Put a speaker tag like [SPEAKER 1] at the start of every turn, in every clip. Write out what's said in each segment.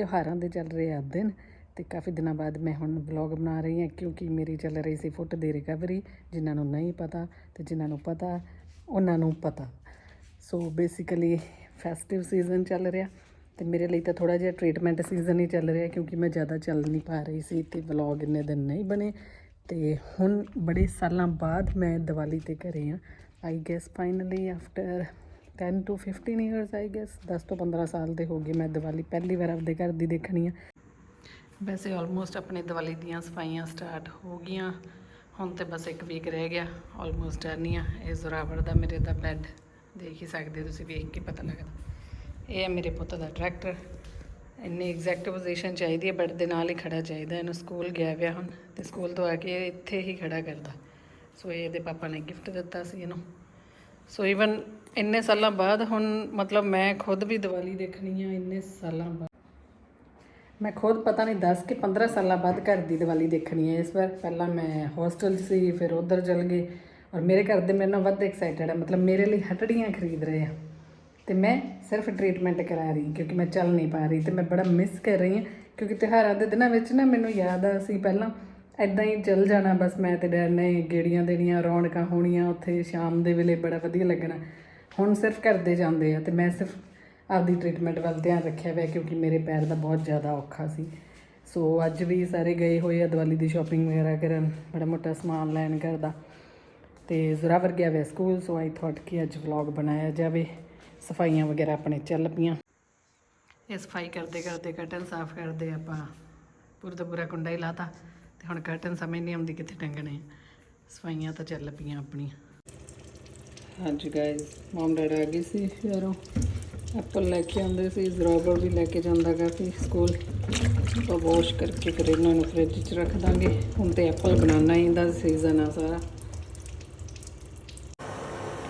[SPEAKER 1] ਤਿਉਹਾਰਾਂ ਦੇ ਚੱਲ ਰਹੇ ਆ ਦਿਨ ਤੇ ਕਾਫੀ ਦਿਨਾਂ ਬਾਅਦ ਮੈਂ ਹੁਣ ਵਲੌਗ ਬਣਾ ਰਹੀ ਹਾਂ ਕਿਉਂਕਿ ਮੇਰੀ ਚੱਲ ਰਹੀ ਸੀ ਫੁੱਟ ਦੀ ਰਿਕਵਰੀ ਜਿਨ੍ਹਾਂ ਨੂੰ ਨਹੀਂ ਪਤਾ ਤੇ ਜਿਨ੍ਹਾਂ ਨੂੰ ਪਤਾ, ਉਹਨਾਂ ਨੂੰ ਪਤਾ। ਸੋ ਬੇਸਿਕਲੀ ਫੈਸਟਿਵ ਸੀਜ਼ਨ ਚੱਲ ਰਿਹਾ ਤੇ ਮੇਰੇ ਲਈ ਤਾਂ ਥੋੜਾ ਜਿਹਾ ਟ੍ਰੀਟਮੈਂਟ ਸੀਜ਼ਨ ਹੀ ਚੱਲ ਰਿਹਾ ਕਿਉਂਕਿ ਮੈਂ ਜ਼ਿਆਦਾ ਚੱਲ ਨਹੀਂ ਪਾ ਰਹੀ ਸੀ ਤੇ ਵਲੌਗ ਇੰਨੇ ਦਿਨ ਨਹੀਂ ਬਣੇ। ਤੇ ਹੁਣ ਬੜੇ ਸਾਲਾਂ ਬਾਅਦ ਮੈਂ ਦੀਵਾਲੀ ਤੇ ਘਰੇ ਆ I guess finally after 10 to 15 years I guess 10 ਤੋਂ 15 ਸਾਲ ਦੇ ਹੋ ਗਏ ਮੈਂ ਦੀਵਾਲੀ ਪਹਿਲੀ ਵਾਰ ਆਪਦੇ ਘਰ ਦੀ ਦੇਖਣੀ ਆ। ਵੈਸੇ ਆਲਮੋਸਟ ਆਪਣੇ ਦੀਵਾਲੀ ਦੀਆਂ ਸਫਾਈਆਂ ਸਟਾਰਟ ਹੋ ਗਈਆਂ। ਹੁਣ ਤੇ ਬਸ ਇੱਕ ਵੀਕ ਰਹਿ ਗਿਆ ਆਲਮੋਸਟ ਡਰਨੀ ਆ। ਇਹ ਜ਼ੋਰਾਵਰ ਦਾ ਮੇਰੇ ਦਾ ਬੈੱਡ ਦੇਖ ਹੀ ਸਕਦੇ ਤੁਸੀਂ, ਵੇਖ ਕੇ ਪਤਾ ਲੱਗਦਾ। ਇਹ ਹੈ ਮੇਰੇ ਪੁੱਤ ਦਾ ਟਰੈਕਟਰ ਇੰਨੀ ਐਗਜ਼ੈਕਟ ਪੋਜੀਸ਼ਨ ਚਾਹੀਦੀ ਹੈ ਬੈੱਡ ਦੇ ਨਾਲ ਹੀ ਖੜਾ ਚਾਹੀਦਾ। ਇਹਨੂੰ ਸਕੂਲ ਗਿਆ ਵਿਆ ਹੁਣ ਤੇ ਸਕੂਲ ਤੋਂ ਆ ਕੇ ਇਹ ਇੱਥੇ ਹੀ ਖੜਾ ਕਰਦਾ। ਸੋ ਇਹਦੇ ਪਾਪਾ ਨੇ ਗਿਫਟ ਦਿੱਤਾ ਸੀ ਇਹਨੂੰ। ਸੋ ਇਵਨ ਇੰਨੇ ਸਾਲਾਂ ਬਾਅਦ ਹੁਣ ਮਤਲਬ ਮੈਂ ਖੁਦ ਵੀ ਦੀਵਾਲੀ ਦੇਖਣੀ ਆ ਇੰਨੇ ਸਾਲਾਂ ਬਾਅਦ। ਮੈਂ ਖੁਦ ਪਤਾ ਨਹੀਂ 10 ਕਿ 15 ਸਾਲਾਂ ਬਾਅਦ ਘਰ ਦੀ ਦੀਵਾਲੀ ਦੇਖਣੀ ਹੈ ਇਸ ਵਾਰ ਪਹਿਲਾਂ ਮੈਂ ਹੋਸਟਲ ਸੀ, ਫਿਰ ਉਧਰ ਚਲ ਗਏ ਔਰ ਮੇਰੇ ਘਰ ਦੇ ਮੇਰੇ ਨਾਲ ਵੱਧ ਐਕਸਾਈਟਡ ਹੈ ਮਤਲਬ ਮੇਰੇ ਲਈ ਹਟੜੀਆਂ ਖਰੀਦ ਰਹੇ ਆ। ਤੇ ਮੈਂ ਸਿਰਫ ਟ੍ਰੀਟਮੈਂਟ ਕਰਾ ਰਹੀ ਕਿਉਂਕਿ ਮੈਂ ਚੱਲ ਨਹੀਂ ਪਾ ਰਹੀ ਤੇ ਮੈਂ ਬੜਾ ਮਿਸ ਕਰ ਰਹੀ ਹਾਂ ਕਿਉਂਕਿ ਤਿਉਹਾਰਾਂ ਦੇ ਦਿਨਾਂ ਵਿੱਚ ਨਾ ਮੈਨੂੰ ਯਾਦ ਆ ਸੀ ਪਹਿਲਾਂ ਐਦਾਂ ਹੀ ਚੱਲ ਜਾਣਾ ਬਸ ਮੈਂ ਤੇ ਡੈਡ ਨੇ ਗੇੜੀਆਂ ਦੇਣੀਆਂ, ਰੌਣਕਾਂ ਹੋਣੀਆਂ ਉੱਥੇ ਸ਼ਾਮ ਦੇ ਵੇਲੇ ਬੜਾ ਵਧੀਆ ਲੱਗਣਾ। ਹੁਣ ਸਿਰਫ ਘਰ ਜਾਂਦੇ ਆ ਤੇ ਮੈਂ ਸਿਰਫ ਆਪਦੀ ਟ੍ਰੀਟਮੈਂਟ ਵੱਲ ਧਿਆਨ ਰੱਖਿਆ ਹੋਇਆ ਕਿਉਂਕਿ ਮੇਰੇ ਪੈਰ ਦਾ ਬਹੁਤ ਜ਼ਿਆਦਾ ਔਖਾ ਸੀ। ਸੋ ਅੱਜ ਵੀ ਸਾਰੇ ਗਏ ਹੋਏ ਆ ਦੀਵਾਲੀ ਦੀ ਸ਼ਾਪਿੰਗ ਵਗੈਰਾ ਕਰਨ, ਬੜਾ ਮੋਟਾ ਸਮਾਨ ਲੈਣ ਘਰ ਦਾ। ਤੇ ਜ਼ੋਰਾਵਰ ਗਿਆ ਵੇ ਸਕੂਲ ਸੋ ਆਈ ਥਾਟ ਕਿ ਅੱਜ ਵਲੌਗ ਬਣਾਇਆ ਜਾਵੇ। ਸਫਾਈਆਂ ਵਗੈਰਾ ਆਪਣੇ ਚੱਲ ਪਈਆਂ। ਇਹ ਸਫ਼ਾਈ ਕਰਦੇ ਕਰਦੇ ਕਰਟਨ ਸਾਫ਼ ਕਰਦੇ ਆਪਾਂ। ਪੂਰਾ ਦਾ ਪੂਰਾ ਕੁੰਡਾ ਹੀ ਲਾਤਾ ਤੇ ਹੁਣ ਕਰਟਨ ਸਮਝ ਨਹੀਂ ਆਉਂਦੀ ਕਿੱਥੇ ਟੰਗਣੇ ਆ। ਸਫਾਈਆਂ ਤਾਂ ਚੱਲ ਪਈਆਂ ਆਪਣੀਆਂ। ਹਾਂਜੀ ਗਾਇਜ਼ ਮਮ ਡੈਡ ਆ ਗਈ ਸੀ ਸ਼ਹਿਰੋਂ ਐਪਲ ਲੈ ਕੇ ਆਉਂਦੇ ਸੀ ਜ਼ਰਾਬਰ ਵੀ ਲੈ ਕੇ ਜਾਂਦਾ ਕਾਫੀ ਸਕੂਲ ਤਾਂ ਵਾਸ਼ ਕਰਕੇ ਫਿਰ ਇਹਨਾਂ ਨੂੰ ਫ੍ਰਿਜ 'ਚ ਰੱਖ ਦਾਂਗੇ ਹੁਣ ਤੇ ਐਪਲ ਬਣਾਉਣਾ ਹੀ ਦਾ ਸੀਜ਼ਨ ਆ ਸਾਰਾ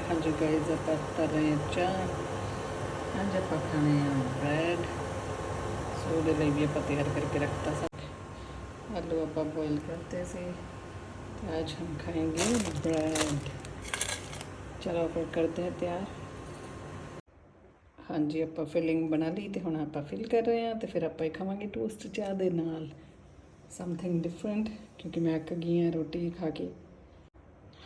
[SPEAKER 1] ਹਾਂਜੀ ਗਾਇਜ਼ ਆਪਾਂ ਕਰ ਰਹੇ ਹਾਂ ਚਾਹ ਅੱਜ ਆਪਾਂ ਖਾਣੇ ਆ ਬ੍ਰੈਡ ਸੋ ਉਹਦੇ ਲਈ ਵੀ ਆਪਾਂ ਤਿਆਰ ਕਰਕੇ ਰੱਖਤਾ ਸਭ ਆਲੂ ਆਪਾਂ ਬੋਇਲ करते ਸੀ तो आज हम खाएंगे ब्रेड ਚਲੋ ਆਪਾਂ ਕਰਦੇ ਹਾਂ ਤਿਆਰ। ਹਾਂਜੀ, ਆਪਾਂ ਫਿਲਿੰਗ ਬਣਾ ਲਈ ਤੇ ਹੁਣ ਆਪਾਂ ਫਿਲ ਕਰ ਰਹੇ ਹਾਂ ਤੇ ਫਿਰ ਆਪਾਂ ਇਹ ਖਾਵਾਂਗੇ ਟੋਸਟ ਚਾਹ ਦੇ ਨਾਲ। ਸਮਥਿੰਗ ਡਿਫਰੈਂਟ ਕਿਉਂਕਿ ਮੈਂ ਅੱਕ ਗਈ ਹਾਂ ਰੋਟੀ ਖਾ ਕੇ।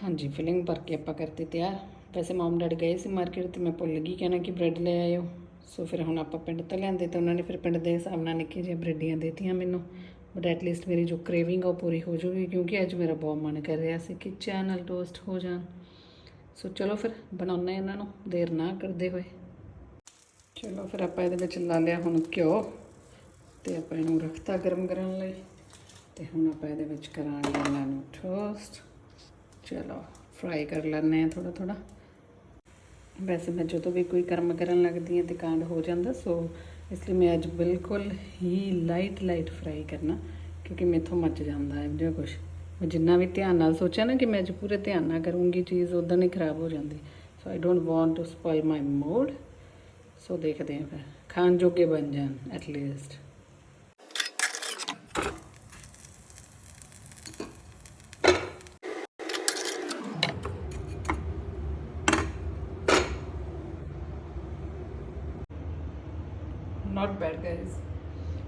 [SPEAKER 1] ਹਾਂਜੀ ਫਿਲਿੰਗ ਭਰ ਕੇ ਆਪਾਂ ਕਰਤੇ ਤਿਆਰ। ਵੈਸੇ ਮਾਮ ਡੈਡ ਗਏ ਸੀ ਮਾਰਕੀਟ ਤੇ ਮੈਂ ਭੁੱਲ ਗਈ ਕਹਿਣਾ ਕਿ ਬ੍ਰੈਡ ਲੈ ਆਇਓ। ਸੋ ਫਿਰ ਹੁਣ ਆਪਾਂ ਪਿੰਡ ਤੋਂ ਲਿਆਂਦੇ ਤੇ ਉਹਨਾਂ ਨੇ ਫਿਰ ਪਿੰਡ ਦੇ ਹਿਸਾਬ ਨਾਲ ਨਿੱਕੀਆਂ ਜਿਹੀਆਂ ਬ੍ਰੈਡੀਆਂ ਦੇਤੀਆਂ ਮੈਨੂੰ। ਬਟ ਐਟ ਲੀਸਟ ਮੇਰੀ ਜੋ ਕਰੇਵਿੰਗ ਆ ਉਹ ਪੂਰੀ ਹੋ ਜੂਗੀ ਕਿਉਂਕਿ ਅੱਜ ਮੇਰਾ ਬਹੁਤ ਮਨ ਕਰ ਰਿਹਾ ਸੀ ਕਿ ਚੈਨਲ ਟੋਸਟ ਹੋ ਜਾਣ। ਸੋ ਚਲੋ ਫਿਰ ਬਣਾਉਂਦੇ ਹਾਂ ਇਹਨਾਂ ਨੂੰ, ਦੇਰ ਨਾ ਕਰਦੇ ਹੋਏ। ਚਲੋ ਫਿਰ ਆਪਾਂ ਇਹਦੇ ਵਿੱਚ ਲਾ ਲਿਆ ਹੁਣ ਘਿਓ ਤੇ ਆਪਾਂ ਇਹਨੂੰ ਰੱਖਤਾ ਗਰਮ ਕਰਨ ਲਈ ਤੇ ਹੁਣ ਆਪਾਂ ਇਹਦੇ ਵਿੱਚ ਕਰਾਂਗੇ ਇਹਨਾਂ ਨੂੰ ਟੋਸਟ ਚਲੋ ਫਰਾਈ ਕਰ ਲੈਂਦੇ ਆ ਥੋੜਾ ਥੋੜਾ ਵੈਸੇ ਮੈਂ ਜਦੋਂ ਵੀ ਕੋਈ ਕਰਮ ਕਰਨ ਲੱਗਦੀ ਹਾਂ ਤੇ ਕਾਂਡ ਹੋ ਜਾਂਦਾ, ਸੋ ਇਸ ਲਈ ਮੈਂ ਅੱਜ ਬਿਲਕੁਲ ਹੀ ਲਾਈਟ ਲਾਈਟ ਫਰਾਈ ਕਰਨਾ, ਕਿਉਂਕਿ ਮੇਥੋਂ ਮੱਚ ਜਾਂਦਾ ਹੈ ਜੋ ਕੁਝ ਮੈਂ ਜਿੰਨਾ ਵੀ ਧਿਆਨ ਨਾਲ ਸੋਚਿਆ ਨਾ ਕਿ ਮੈਂ ਅੱਜ ਪੂਰੇ ਧਿਆਨ ਨਾਲ ਕਰੂੰਗੀ, ਚੀਜ਼ ਉਦੋਂ ਹੀ ਖਰਾਬ ਹੋ ਜਾਂਦੀ। So I don't want to spoil my mood so ਦੇਖਦੇ ਹਾਂ ਫਿਰ। ਖਾਣ ਜੋਗੇ ਬਣ ਜਾਣ at least not bad guys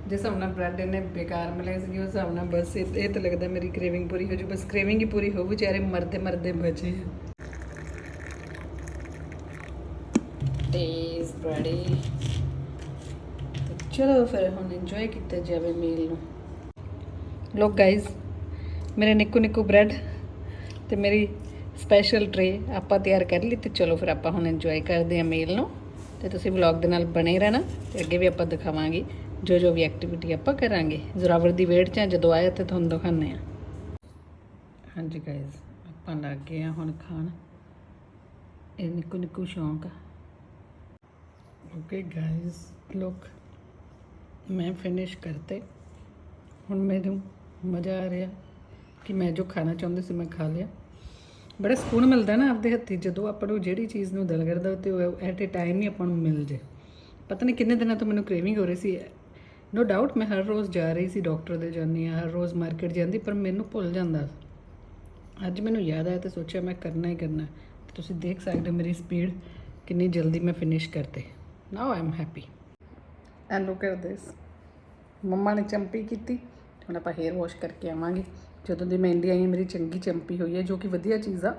[SPEAKER 1] ਜਿਸ ਹਿਸਾਬ ਨਾਲ ਬ੍ਰੈਡ ਇਹਨੇ ਬੇਕਾਰ ਮਿਲੇ ਸੀ ਉਸ ਹਿਸਾਬ ਨਾਲ ਬਸ ਇਹ ਤਾਂ ਲੱਗਦਾ ਮੇਰੀ ਕ੍ਰੇਵਿੰਗ ਪੂਰੀ ਹੋ ਜੂ। ਬਸ ਕ੍ਰੇਵਿੰਗ ਹੀ ਪੂਰੀ ਹੋ ਵਿਚਾਰੇ ਮਰਦੇ ਮਰਦੇ ਬਚੇ ਟੇਸ ਬ੍ਰੈਡੀ ਚਲੋ ਫਿਰ ਹੁਣ ਇੰਜੋਏ ਕੀਤਾ ਜਾਵੇ ਮੀਲ ਨੂੰ। ਲੋਕ ਗਾਇਸ ਮੇਰੇ ਨਿੱਕੂ ਨਿੱਕੂ ਬ੍ਰੈਡ ਤੇ ਮੇਰੀ ਸਪੈਸ਼ਲ ਟਰੇ ਆਪਾਂ ਤਿਆਰ ਕਰ ਲਈ ਤੇ ਚਲੋ ਫਿਰ ਆਪਾਂ ਹੁਣ ਇੰਜੋਏ ਕਰਦੇ ਹਾਂ ਮੀਲ ਨੂੰ। ਤੇ ਤੁਸੀਂ ਵਲੌਗ ਦੇ ਨਾਲ ਬਣੇ ਰਹਿਣਾ ਤੇ ਅੱਗੇ ਵੀ ਆਪਾਂ ਦਿਖਾਵਾਂਗੇ। ਜੋ ਜੋ ਵੀ ਐਕਟੀਵਿਟੀ ਆਪਾਂ ਕਰਾਂਗੇ ਜ਼ੋਰਾਵਰ ਦੀ ਵੇਟ 'ਚ ਹਾਂ, ਜਦੋਂ ਆਇਆ ਤੇ ਤੁਹਾਨੂੰ ਦਿਖਾਉਂਦੇ ਆ ਹਾਂਜੀ ਗਾਇਸ ਆਪਾਂ ਲੱਗ ਗਏ ਆ ਹੁਣ ਖਾਣ। ਇਹ ਨਿੱਕੂ ਨਿੱਕੂ ਸ਼ੌਂਕ ਆ। ਓਕੇ ਗਾਇਸ ਲੁੱਕ ਮੈਂ ਫਿਨਿਸ਼ ਕਰਤੇ। ਹੁਣ ਮੈਨੂੰ ਮਜ਼ਾ ਆ ਰਿਹਾ ਕਿ ਮੈਂ ਜੋ ਖਾਣਾ ਚਾਹੁੰਦੀ ਸੀ ਮੈਂ ਖਾ ਲਿਆ। ਬੜਾ ਸਕੂਨ ਮਿਲਦਾ ਨਾ ਆਪਦੇ ਹੱਥੀ ਜਦੋਂ ਆਪਾਂ ਨੂੰ ਜਿਹੜੀ ਚੀਜ਼ ਨੂੰ ਦਿਲ ਕਰਦਾ ਤੇ ਉਹ ਐਟ ਅ ਟਾਈਮ ਹੀ ਆਪਾਂ ਨੂੰ ਮਿਲ ਜੇ ਪਤਾ ਨਹੀਂ ਕਿੰਨੇ ਦਿਨਾਂ ਤੋਂ ਮੈਨੂੰ ਕ੍ਰੇਵਿੰਗ ਹੋ ਰਹੀ ਸੀ ਨੋ ਡਾਊਟ ਮੈਂ ਹਰ ਰੋਜ਼ ਜਾ ਰਹੀ ਸੀ ਡਾਕਟਰ ਦੇ ਜਾਂਦੀ ਹਾਂ ਹਰ ਰੋਜ਼ ਮਾਰਕੀਟ ਜਾਂਦੀ ਪਰ ਮੈਨੂੰ ਭੁੱਲ ਜਾਂਦਾ ਅੱਜ ਮੈਨੂੰ ਯਾਦ ਆਇਆ ਤੇ ਸੋਚਿਆ ਮੈਂ ਕਰਨਾ ਹੀ ਕਰਨਾ। ਤੇ ਤੁਸੀਂ ਦੇਖ ਸਕਦੇ ਹੋ ਮੇਰੀ ਸਪੀਡ ਕਿੰਨੀ ਜਲਦੀ ਮੈਂ ਫਿਨਿਸ਼ ਕਰਤੇ। Now I am happy and look at this ਮੰਮਾ ਨੇ ਚੰਪੀ ਕੀਤੀ ਹੁਣ ਆਪਾਂ ਹੇਅਰ ਵਾਸ਼ ਕਰਕੇ ਆਵਾਂਗੇ। ਜਦੋਂ ਦੀ ਮੈਂ ਇੰਡੀਆ ਆਈ ਹਾਂ, ਮੇਰੀ ਚੰਗੀ ਚੰਪੀ ਹੋਈ ਹੈ ਜੋ ਕਿ ਵਧੀਆ ਚੀਜ਼ ਆ।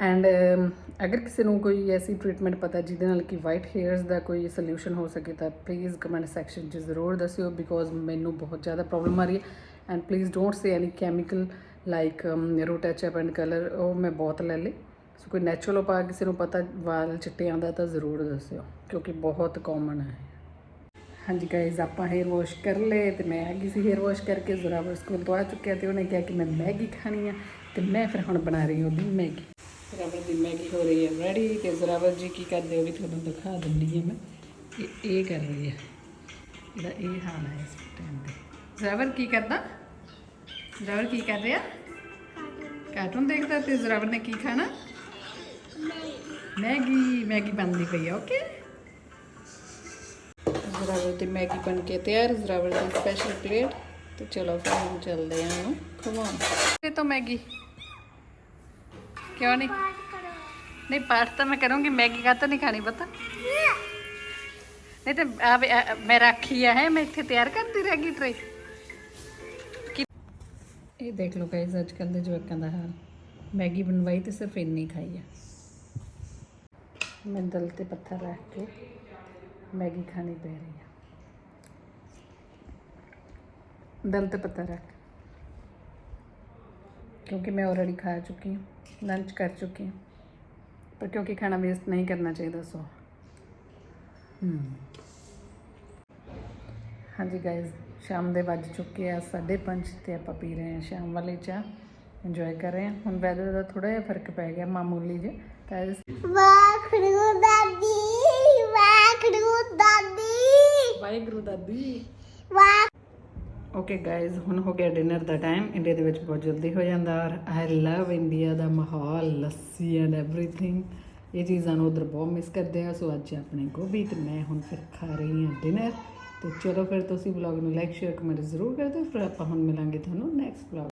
[SPEAKER 1] ਐਂਡ um, ਅਗਰ ਕਿਸੇ ਨੂੰ ਕੋਈ ਐਸੀ ਟ੍ਰੀਟਮੈਂਟ ਪਤਾ ਜਿਹਦੇ ਨਾਲ ਕਿ ਵਾਈਟ ਹੇਅਰਸ ਦਾ ਕੋਈ ਸੋਲੂਸ਼ਨ ਹੋ ਸਕੇ ਤਾਂ ਪਲੀਜ਼ ਕਮੈਂਟ ਸੈਕਸ਼ਨ 'ਚ ਜ਼ਰੂਰ ਦੱਸਿਓ ਬਿਕੋਜ਼ ਮੈਨੂੰ ਬਹੁਤ ਜ਼ਿਆਦਾ ਪ੍ਰੋਬਲਮ ਆ ਰਹੀ ਹੈ। And please don't say any chemical like root up and colour ਉਹ ਮੈਂ ਬਹੁਤ ਲੈ ਲਏ ਸੋ ਕੋਈ ਨੈਚੁਰਲ ਉਪਾਅ ਕਿਸੇ ਨੂੰ ਪਤਾ ਵਾਲ ਚਿੱਟੇ ਆਉਂਦਾ ਤਾਂ ਜ਼ਰੂਰ ਦੱਸਿਓ, ਕਿਉਂਕਿ ਬਹੁਤ ਕਾਮਨ ਹੈ। ਹਾਂਜੀ ਗਾਇਜ਼ ਆਪਾਂ ਹੇਅਰ ਵਾਸ਼ ਕਰ ਲਏ ਤੇ ਮੈਂ ਆ ਗਈ ਸੀ ਹੇਅਰ ਵਾਸ਼ ਕਰਕੇ ਜ਼ਰਾਵਰ ਸਕੂਲ ਤੋਂ ਆ ਚੁੱਕਿਆ ਤੇ ਉਹਨੇ ਕਿਹਾ ਕਿ ਮੈਂ ਮੈਗੀ ਖਾਣੀ ਆ ਤੇ ਮੈਂ ਫਿਰ ਹੁਣ ਬਣਾ ਰਹੀ ਹਾਂ ਉਹਦੀ ਮੈਗੀ। ਜ਼ਰਾਵਰ ਦੀ ਮੈਗੀ ਹੋ ਰਹੀ ਹੈ ਰੈਡੀ ਤੇ ਜ਼ਰਾਵਰ ਜੀ ਕੀ ਕਰਦੇ ਉਹ ਵੀ ਤੁਹਾਨੂੰ ਦਿਖਾ ਦਿੰਦੀ ਹਾਂ ਮੈਂ। ਇਹ ਇਹ ਕਰ ਰਹੀ ਹੈ। ਇਹਦਾ ਇਹ ਹਾਲ ਹੈ ਇਸ ਟਾਈਮ ਤੇ। ਜ਼ਰਾਵਰ ਕੀ ਕਰਦਾ? ਜ਼ਰਾਵਰ ਕੀ ਕਰ ਰਿਹਾ? ਕਾਰਟੂਨ ਦੇਖਦਾ ਤੇ ਜ਼ਰਾਵਰ ਨੇ ਕੀ ਖਾਣਾ? ਮੈਗੀ। ਮੈਗੀ ਬਣਦੀ ਪਈ ਆ ਓਕੇ ਜ਼ਰਾਵਰ ਦੀ ਮੈਗੀ ਬਣ ਕੇ ਤਿਆਰ ਜ਼ਰਾਵਰ ਦੀ ਸਪੈਸ਼ਲ ਪਲੇਟ ਤੇ ਚਲੋ ਫਿਰ ਹੁਣ ਚੱਲਦੇ ਹਾਂ ਉਹਨੂੰ। ਖਵਾਉਣ ਇਹ ਤਾਂ ਮੈਗੀ। ਕਿਉਂ ਨਹੀਂ? ਨਹੀਂ, ਪਾਠ ਤਾਂ ਮੈਂ ਕਰੂੰਗੀ, ਮੈਗੀ ਕਾ ਤਾਂ ਨਹੀਂ ਖਾਣੀ ਪਤਾ? ਨਹੀਂ ਤੇ ਆ ਵੇ- ਆ- ਮੈਂ ਰੱਖੀ ਆ, ਹੈ, ਮੈਂ ਇੱਥੇ ਤਿਆਰ ਇਹ ਦੇਖ ਲਓ ਗਾਇਜ਼ ਅੱਜ ਕੱਲ੍ਹ ਦੇ ਜਵਾਕਾਂ ਦਾ ਹਾਲ। ਮੈਗੀ ਬਣਵਾਈ ਤੇ ਸਿਰਫ ਇੰਨੀ ਖਾਈ ਆ। ਮੈਂ ਦਲ ਤੇ ਪੱਥਰ ਰੱਖ ਕੇ ਮੈਗੀ ਖਾਣੀ ਪੈ ਰਹੀ ਆ। ਦਲ ਤੇ ਪੱਥਰ ਰੱਖ ਕਿਉਂਕਿ ਮੈਂ ਆਲਰੇਡੀ ਖਾ ਚੁੱਕੀ ਹਾਂ ਲੰਚ ਕਰ ਚੁੱਕੀ ਹਾਂ ਪਰ ਕਿਉਂਕਿ ਖਾਣਾ ਵੇਸਟ ਨਹੀਂ ਕਰਨਾ ਚਾਹੀਦਾ ਸੋ ਹਮ ਹਾਂਜੀ ਗਾਇਜ਼ ਸ਼ਾਮ ਦੇ ਵੱਜ ਚੁੱਕੇ ਆ 5:30 ਤੇ ਆਪਾਂ ਪੀ ਰਹੇ ਹਾਂ ਸ਼ਾਮ ਵਾਲੀ ਚਾਹ ਇੰਜੋਏ ਕਰ ਰਹੇ ਹਾਂ ਹੁਣ ਵੈਦਰ ਦਾ ਥੋੜਾ ਜਿਹਾ ਫ਼ਰਕ ਪੈ ਗਿਆ ਮਾਮੂਲੀ ਜਿਹਾ ਤਾਂ
[SPEAKER 2] ਵਾਖੜੂ ਦਾਦੀ ਵਾਖੜੂ ਦਾਦੀ।
[SPEAKER 1] ਵਾਹਿਗੁਰੂ ਦਾਦੀ।
[SPEAKER 2] ਵਾਖ
[SPEAKER 1] ਓਕੇ ਗਾਇਜ਼ ਹੁਣ ਹੋ ਗਿਆ ਡਿਨਰ ਦਾ ਟਾਈਮ ਇੰਡੀਆ ਦੇ ਵਿੱਚ ਬਹੁਤ ਜਲਦੀ ਹੋ ਜਾਂਦਾ ਔਰ ਆਈ ਲਵ ਇੰਡੀਆ ਦਾ ਮਾਹੌਲ ਲੱਸੀ ਐਂਡ एवरीथिंग ਇਹ ਚੀਜ਼ਾਂ ਨੂੰ ਉਧਰ ਬਹੁਤ ਮਿਸ ਕਰਦੇ ਆ ਸੋ ਅੱਜ ਆਪਣੇ ਗੋਭੀ ਤੇ ਮੈਂ ਹੁਣ ਫਿਰ ਖਾ ਰਹੀ ਹਾਂ ਡਿਨਰ ਤੇ ਚਲੋ ਫਿਰ ਤੁਸੀਂ ਵਲੌਗ ਨੂੰ ਲਾਈਕ ਸ਼ੇਅਰ ਕਮੈਂਟ ਜ਼ਰੂਰ ਕਰ ਦਿਓ ਫਿਰ ਆਪਾਂ ਹੁਣ ਮਿਲਾਂਗੇ ਤੁਹਾਨੂੰ ਨੈਕਸਟ ਵਲੌਗ